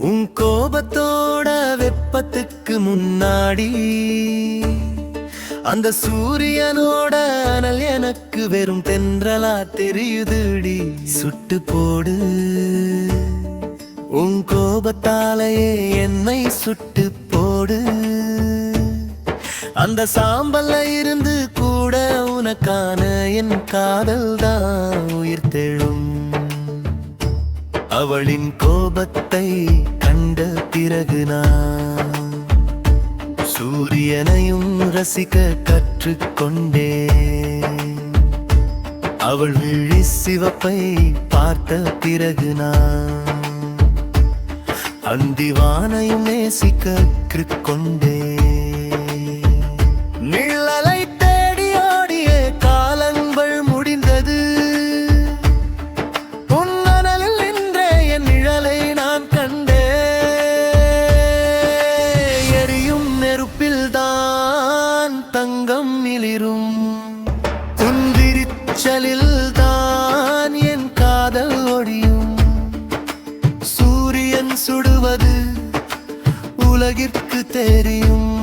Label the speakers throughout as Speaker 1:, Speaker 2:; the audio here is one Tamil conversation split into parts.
Speaker 1: உன் கோபத்தோட வெப்பத்துக்கு முன்னாடி அந்த சூரியனோட அனல் எனக்கு வெறும் தென்றலா தெரியுதுடி. சுட்டு போடு. உன் கோபத்தாலேயே என்னை சுட்டு போடு. அந்த சாம்பல்ல இருந்து கூட உனக்கான என் காதல் தான் உயிர் தெழும். அவளின் கோபத்தை கண்ட பிறகு நான் சூரியனையும் ரசிக்க கற்றுக்கொண்டே. அவள் விழி சிவப்பை பார்த்த பிறகு நான் அந்திவானையும் நேசிக்க கற்றுக்கொண்டே. தான் தங்கம் நிலிரும். குந்திரிச்சலில் தான் என் காதல் ஒடியும். சூரியன் சுடுவது உலகிற்கு தெரியும்.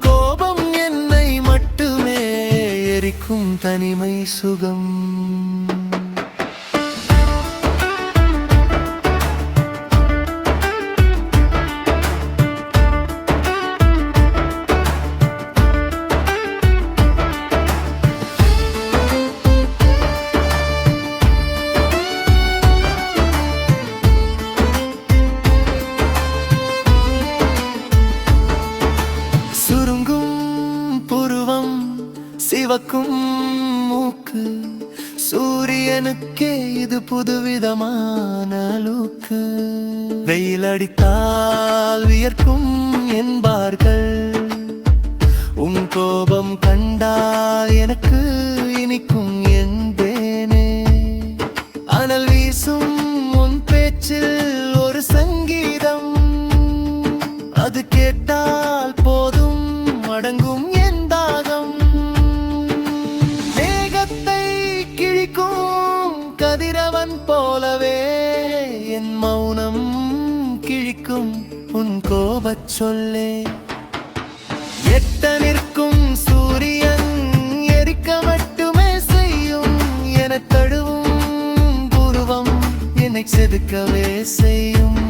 Speaker 1: கோபம் என்னை மட்டுமே எரிக்கும் தனிமை சுகம். சிவக்கும் மூக்கு சூரியனுக்கே இது புதுவிதமான லூக்கு. வெயில் அடித்தால் வியர்க்கும் என்பார்கள். உன் கோபம் கண்டால் எனக்கு இனிக்கும் அவன் போலவே என் மௌனம் கிழிக்கும் உன் கோபச் சொல்லே. எட்ட நிற்கும் சூரியன் எரிக்க மட்டுமே செய்யும் என தழுவும் புருவம் என்னை செதுக்கவே செய்யும்.